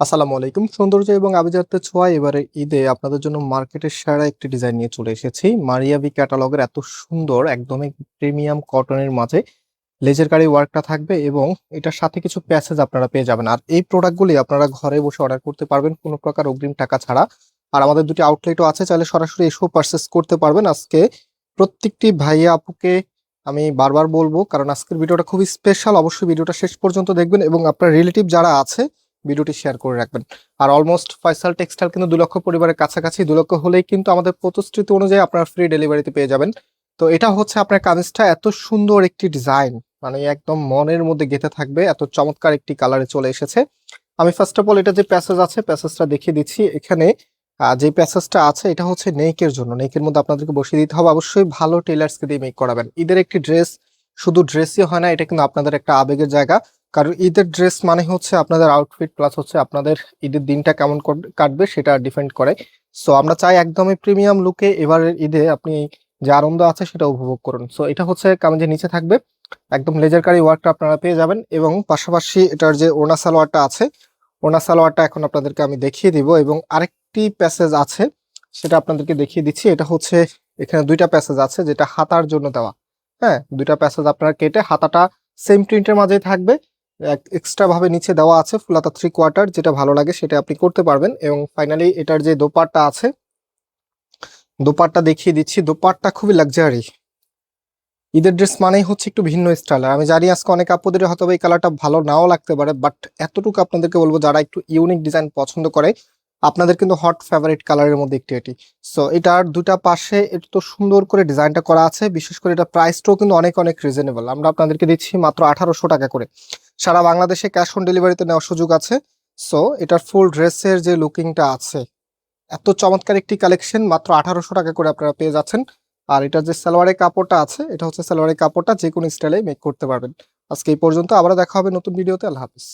আসসালামু আলাইকুম। সৌন্দর্য এবং আভিজাত্যের ছোঁয়া, এবারে ঈদে আপনাদের জন্য মার্কেটের সেরা একটি ডিজাইন নিয়ে চলে এসেছি। মারিয়াবি ক্যাটালগের এত সুন্দর, একদমই প্রিমিয়াম কটনের মাঝে লেজের কারি ওয়ার্কটা থাকবে এবং এটার সাথে কিছু প্যাসেজ আপনারা পেয়ে যাবেন। আর এই প্রোডাক্টগুলি আপনারা ঘরে বসে অর্ডার করতে পারবেন, কোনো প্রকার অগ্রিম টাকা ছাড়া। আর আমাদের দুটি আউটলেটও আছে, চাইলে সরাসরি এসেও পারচেস করতে পারবেন। আজকে প্রত্যেকটি ভাইয়া আপুকে আমি বারবার বলব, কারণ আজকের ভিডিওটা খুবই স্পেশাল অবশ্যই ভিডিওটা শেষ পর্যন্ত দেখবেন এবং আপনার রিলেটিভ যারা আছে ভিডিওটি শেয়ার করে রাখবেন। আর অলমোস্ট ফয়সাল টেক্সটাইল কিন্তু দু লক্ষ পরিবারের কাছাকাছি, দু লক্ষ হলেই কিন্তু আমাদের প্রতিশ্রুতি অনুযায়ী আপনারা ফ্রি ডেলিভারিতে পেয়ে যাবেন। তো এটা হচ্ছে আপনার কামিজটা এত সুন্দর একটি ডিজাইন মানে একদম মনের মধ্যে গেঁথে থাকবে, এত চমৎকার একটি কালারে চলে এসেছে। আমি ফার্স্ট অফ অল এটা যে প্যাসেজ আছে প্যাসেজটা দেখিয়ে দিচ্ছি। এখানে যে প্যাসেজটা আছে, এটা হচ্ছে নেকের জন্য। নেকের মধ্যে আপনাদেরকে বসিয়ে দিতে হবে। অবশ্যই ভালো টেলার্সকে দিয়ে মেক করাবেন। ঈদের একটি ড্রেস শুধু ড্রেসই হয় না, এটা কিন্তু আপনাদের একটা আবেগের জায়গা। কারণ ঈদের ড্রেস মানে হচ্ছে আপনাদের আউটফিট প্লাস হচ্ছে আপনাদের ঈদের দিনটা কেমন কাটবে সেটা ডিপেন্ড করে। সো আমরা চাই একদমই প্রিমিয়াম লুকে এবারের ঈদে আপনি যে আনন্দ আছে সেটা উপভোগ করুন। সো এটা হচ্ছে কামিজের নিচে থাকবে। একদম লেজারকারি ওয়ার্কটা আপনারা পেয়ে যাবেন এবং পাশাপাশি এটার যে ওনা সালোয়ারটা আছে ওনা সালোয়ারটা এখন আপনাদেরকে আমি দেখিয়ে দিব এবং আরেকটি প্যাসেজ আছে, সেটা আপনাদেরকে দেখিয়ে দিচ্ছি। এটা হচ্ছে এখানে দুইটা প্যাসেজ আছে যেটা হাতার জন্য দেওয়া। হ্যাঁ দুইটা প্যাসেজ আপনারা কেটে হাতাটা সেম প্রিন্টের মাঝেই থাকবে। এক্সট্রা ভাবে নিচে দেওয়া আছে ফুলাতা থ্রি কোয়ার্টার যেটা ভালো লাগে সেটা আপনি করতে পারবেন। এবং ফাইনালি এটার যে দোপাট্টা আছে, দোপাট্টা দেখিয়ে দিচ্ছি। দোপাট্টা খুবই লাক্সারি ঈদের ড্রেস মানেই হচ্ছে একটু ভিন্ন স্টাইল আমি জানি আজকে অনেক আপুদের হয়তো এই কালারটা ভালো নাও লাগতে পারে বাট এতটুকু আপনাদেরকে বলব, যারা একটু ইউনিক ডিজাইন পছন্দ করে, আপনাদের কিন্তু হট ফেভারিট কালারের মধ্যে একটি এটি। সো এটার দুটা পাশে একটু তো সুন্দর করে ডিজাইনটা করা আছে। বিশেষ করে এটা প্রাইসটাও কিন্তু অনেক অনেক রিজনেবল আমরা আপনাদেরকে দিচ্ছি মাত্র আঠারোশো টাকা করে। সারা বাংলাদেশে ক্যাশ অন ডেলিভারিতে নেওয়ার সুযোগ আছে। সো এটার ফুল ড্রেসের যে লুকিংটা আছে, এত চমৎকার একটি কালেকশন মাত্র আঠারোশো টাকা করে আপনারা পেয়ে যাচ্ছেন। আর এটার যে সালোয়ারের কাপড়টা আছে, এটা হচ্ছে সালোয়ারের কাপড়টা যে কোনো স্টাইলে মেক করতে পারবেন। আজকে এই পর্যন্ত আবার দেখা হবে নতুন ভিডিওতে আল্লাহ হাফিজ।